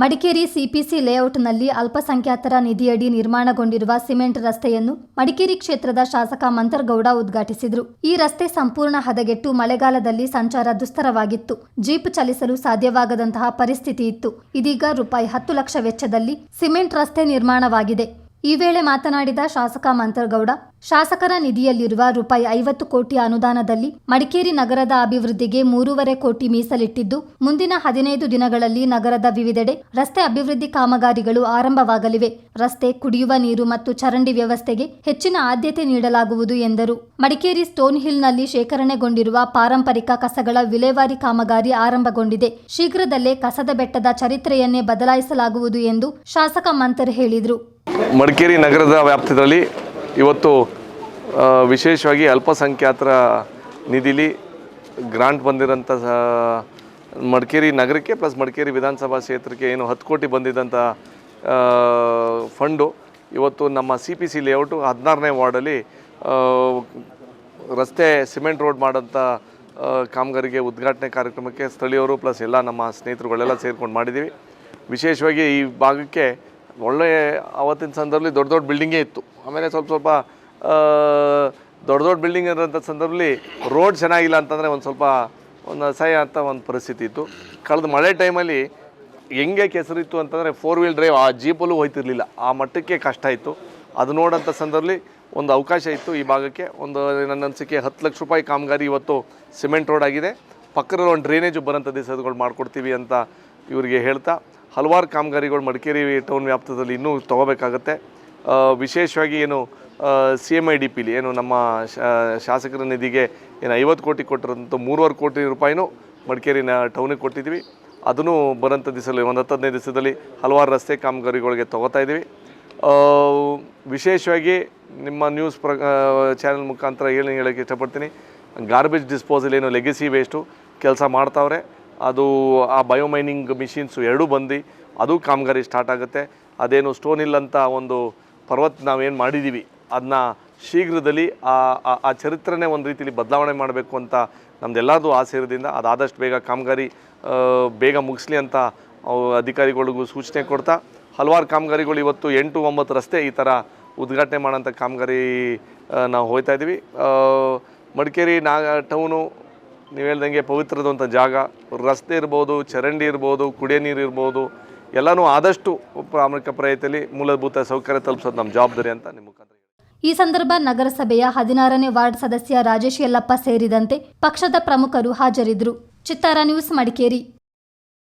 Madikeri CPC ಲೇಔಟ್ನಲ್ಲಿ ಅಲ್ಪಸಂಖ್ಯಾತರ ನಿಧಿಯಡಿ ನಿರ್ಮಾಣಗೊಂಡಿರುವ ಸಿಮೆಂಟ್ ರಸ್ತೆಯನ್ನು ಮಡಿಕೇರಿ ಕ್ಷೇತ್ರದ ಶಾಸಕ ಮಂತರ್ಗೌಡ ಉದ್ಘಾಟಿಸಿದರು. ಈ ರಸ್ತೆ ಸಂಪೂರ್ಣ ಹದಗೆಟ್ಟು ಮಳೆಗಾಲದಲ್ಲಿ ಸಂಚಾರ ದುಸ್ತರವಾಗಿತ್ತು. ಜೀಪ್ ಚಲಿಸಲು ಸಾಧ್ಯವಾಗದಂತಹ ಪರಿಸ್ಥಿತಿ ಇತ್ತು. ಇದೀಗ ರೂಪಾಯಿ ಹತ್ತು ಲಕ್ಷ ವೆಚ್ಚದಲ್ಲಿ ಸಿಮೆಂಟ್ ರಸ್ತೆ ನಿರ್ಮಾಣವಾಗಿದೆ. ಈ ವೇಳೆ ಮಾತನಾಡಿದ ಶಾಸಕ ಮಂತರ್ಗೌಡ, ಶಾಸಕರ ನಿಧಿಯಲ್ಲಿರುವ ರೂಪಾಯಿ ಐವತ್ತು ಕೋಟಿ ಅನುದಾನದಲ್ಲಿ ಮಡಿಕೇರಿ ನಗರದ ಅಭಿವೃದ್ಧಿಗೆ ಮೂರುವರೆ ಕೋಟಿ ಮೀಸಲಿಟ್ಟಿದ್ದು, ಮುಂದಿನ ಹದಿನೈದು ದಿನಗಳಲ್ಲಿ ನಗರದ ವಿವಿಧೆಡೆ ರಸ್ತೆ ಅಭಿವೃದ್ಧಿ ಕಾಮಗಾರಿಗಳು ಆರಂಭವಾಗಲಿವೆ. ರಸ್ತೆ, ಕುಡಿಯುವ ನೀರು ಮತ್ತು ಚರಂಡಿ ವ್ಯವಸ್ಥೆಗೆ ಹೆಚ್ಚಿನ ಆದ್ಯತೆ ನೀಡಲಾಗುವುದು ಎಂದರು. ಮಡಿಕೇರಿ ಸ್ಟೋನ್ ಹಿಲ್ನಲ್ಲಿ ಶೇಖರಣೆಗೊಂಡಿರುವ ಪಾರಂಪರಿಕ ಕಸಗಳ ವಿಲೇವಾರಿ ಕಾಮಗಾರಿ ಆರಂಭಗೊಂಡಿದೆ. ಶೀಘ್ರದಲ್ಲೇ ಕಸದ ಬೆಟ್ಟದ ಚರಿತ್ರೆಯನ್ನೇ ಬದಲಾಯಿಸಲಾಗುವುದು ಎಂದು ಶಾಸಕ ಮಂತರ್ ಹೇಳಿದರು. ಮಡಿಕೇರಿ ನಗರದ ವ್ಯಾಪ್ತಿಯಲ್ಲಿ ಇವತ್ತು ವಿಶೇಷವಾಗಿ ಅಲ್ಪಸಂಖ್ಯಾತರ ನಿಧಿಲಿ ಗ್ರಾಂಟ್ ಬಂದಿರೋಂಥ ಮಡಿಕೇರಿ ನಗರಕ್ಕೆ ಪ್ಲಸ್ ಮಡಿಕೇರಿ ವಿಧಾನಸಭಾ ಕ್ಷೇತ್ರಕ್ಕೆ ಏನು ಹತ್ತು ಕೋಟಿ ಬಂದಿದ್ದಂಥ ಫಂಡು ಇವತ್ತು ನಮ್ಮ ಸಿ ಪಿ ಸಿ ಲೇಔಟು ಹದಿನಾರನೇ ವಾರ್ಡಲ್ಲಿ ರಸ್ತೆ ಸಿಮೆಂಟ್ ರೋಡ್ ಮಾಡೋಂಥ ಕಾಮಗಾರಿಗೆ ಉದ್ಘಾಟನೆ ಕಾರ್ಯಕ್ರಮಕ್ಕೆ ಸ್ಥಳೀಯರು ಪ್ಲಸ್ ಎಲ್ಲ ನಮ್ಮ ಸ್ನೇಹಿತರುಗಳೆಲ್ಲ ಸೇರ್ಕೊಂಡು ಮಾಡಿದ್ದೀವಿ. ವಿಶೇಷವಾಗಿ ಈ ಭಾಗಕ್ಕೆ ಒಳ್ಳೆ ಆವತ್ತಿನ ಸಂದರ್ಭದಲ್ಲಿ ದೊಡ್ಡ ದೊಡ್ಡ ಬಿಲ್ಡಿಂಗೇ ಇತ್ತು. ಆಮೇಲೆ ಸ್ವಲ್ಪ ಸ್ವಲ್ಪ ದೊಡ್ಡ ದೊಡ್ಡ ಬಿಲ್ಡಿಂಗ್ ಇರೋಂಥ ಸಂದರ್ಭದಲ್ಲಿ ರೋಡ್ ಚೆನ್ನಾಗಿಲ್ಲ ಅಂತಂದರೆ ಒಂದು ಸ್ವಲ್ಪ ಒಂದು ಅಸಹ್ಯ ಅಂತ ಒಂದು ಪರಿಸ್ಥಿತಿ ಇತ್ತು. ಕಳೆದ ಮಳೆ ಟೈಮಲ್ಲಿ ಹೆಂಗೆ ಕೆಸರಿತ್ತು ಅಂತಂದರೆ ಫೋರ್ ವೀಲ್ ಡ್ರೈವ್ ಆ ಜೀಪಲ್ಲೂ ಹೋಯ್ತಿರಲಿಲ್ಲ. ಆ ಮಟ್ಟಕ್ಕೆ ಕಷ್ಟ ಇತ್ತು. ಅದು ನೋಡೋಂಥ ಸಂದರ್ಭದಲ್ಲಿ ಒಂದು ಅವಕಾಶ ಇತ್ತು ಈ ಭಾಗಕ್ಕೆ. ಒಂದು, ನನ್ನ ಅನಿಸಿಕೆ ಹತ್ತು ಲಕ್ಷ ರೂಪಾಯಿ ಕಾಮಗಾರಿ ಇವತ್ತು ಸಿಮೆಂಟ್ ರೋಡ್ ಆಗಿದೆ. ಪಕ್ಕದಲ್ಲಿ ಒಂದು ಡ್ರೈನೇಜು ಬರೋಂಥ ದಿವಸಗಳು ಮಾಡಿಕೊಡ್ತೀವಿ ಅಂತ ಇವರಿಗೆ ಹೇಳ್ತಾ ಹಲವಾರು ಕಾಮಗಾರಿಗಳು ಮಡಿಕೇರಿ ಟೌನ್ ವ್ಯಾಪ್ತದಲ್ಲಿ ಇನ್ನೂ ತೊಗೋಬೇಕಾಗತ್ತೆ. ವಿಶೇಷವಾಗಿ ಏನು ಸಿ ಎಂ ಐ ಡಿ ಪಿಲಿ ಏನು ನಮ್ಮ ಶಾಸಕರ ನಿಧಿಗೆ ಏನು ಐವತ್ತು ಕೋಟಿ ಕೊಟ್ಟಿರೋಂಥ ಮೂರುವರೆ ಕೋಟಿ ರೂಪಾಯಿನೂ ಮಡಿಕೇರಿನ ಟೌನಿಗೆ ಕೊಟ್ಟಿದ್ದೀವಿ. ಅದನ್ನು ಬರೋಂಥ ದಿವಸದಲ್ಲಿ ಒಂದು ಹತ್ತು ಹದಿನೈದು ದಿವಸದಲ್ಲಿ ಹಲವಾರು ರಸ್ತೆ ಕಾಮಗಾರಿಗಳಿಗೆ ತೊಗೋತಾ ಇದ್ದೀವಿ. ವಿಶೇಷವಾಗಿ ನಿಮ್ಮ ನ್ಯೂಸ್ ಪ್ರ ಚಾನೆಲ್ ಮುಖಾಂತರ ಏನು ಹೇಳೋಕ್ಕೆ ಇಷ್ಟಪಡ್ತೀನಿ. ಗಾರ್ಬೇಜ್ ಡಿಸ್ಪೋಸಲ್ ಏನು ಲೆಗಸಿ ವೇಸ್ಟು ಕೆಲಸ ಮಾಡ್ತಾವ್ರೆ. ಅದು ಆ ಬಯೋಮೈನಿಂಗ್ ಮಿಷಿನ್ಸು ಎರಡೂ ಬಂದು ಅದು ಕಾಮಗಾರಿ ಸ್ಟಾರ್ಟ್ ಆಗುತ್ತೆ. ಅದೇನು ಸ್ಟೋನ್ ಇಲ್ಲ ಅಂತ ಒಂದು ಪರ್ವತ ನಾವೇನು ಮಾಡಿದ್ದೀವಿ ಅದನ್ನ ಶೀಘ್ರದಲ್ಲಿ ಆ, ಆ- ಚರಿತ್ರೆನೇ ಒಂದು ರೀತಿಯಲ್ಲಿ ಬದಲಾವಣೆ ಮಾಡಬೇಕು ಅಂತ ನಮ್ದೆಲ್ಲರದು ಆಸೆ ಇರೋದ್ರಿಂದ ಅದಾದಷ್ಟು ಬೇಗ ಕಾಮಗಾರಿ ಬೇಗ ಮುಗಿಸ್ಲಿ ಅಂತ ಅಧಿಕಾರಿಗಳಿಗೂ ಸೂಚನೆ ಕೊಡ್ತಾ, ಹಲವಾರು ಕಾಮಗಾರಿಗಳು ಇವತ್ತು ಎಂಟು ಒಂಬತ್ತು ರಸ್ತೆ ಈ ಥರ ಉದ್ಘಾಟನೆ ಮಾಡೋಂಥ ಕಾಮಗಾರಿ ನಾವು ಹೋಗ್ತಾ ಇದ್ದೀವಿ. ಮಡಿಕೇರಿ ನಾಗ ಟೌನು ನೀವು ಹೇಳ್ದಂಗೆ ಪವಿತ್ರದಂಥ ಜಾಗ, ರಸ್ತೆ ಇರ್ಬೋದು, ಚರಂಡಿ ಇರ್ಬೋದು, ಕುಡಿಯೋ ನೀರು ಇರ್ಬೋದು, ಎಲ್ಲನೂ ಆದಷ್ಟು ಪ್ರಾಮಾಣಿಕ ಪ್ರಯತ್ನದಲ್ಲಿ ಮೂಲಭೂತ ಸೌಕರ್ಯ ತಲುಪಿಸೋದು ನಮ್ಮ ಜವಾಬ್ದಾರಿ ಅಂತ ನಿಮ್ಮ ಈ ಸಂದರ್ಭ ನಗರಸಭೆಯ ಹದಿನಾರನೇ ವಾರ್ಡ್ ಸದಸ್ಯ ರಾಜೇಶ್ ಯಲ್ಲಪ್ಪ ಸೇರಿದಂತೆ ಪಕ್ಷದ ಪ್ರಮುಖರು ಹಾಜರಿದ್ದರು. ಚಿತ್ತಾರ ನ್ಯೂಸ್ ಮಡಿಕೇರಿ.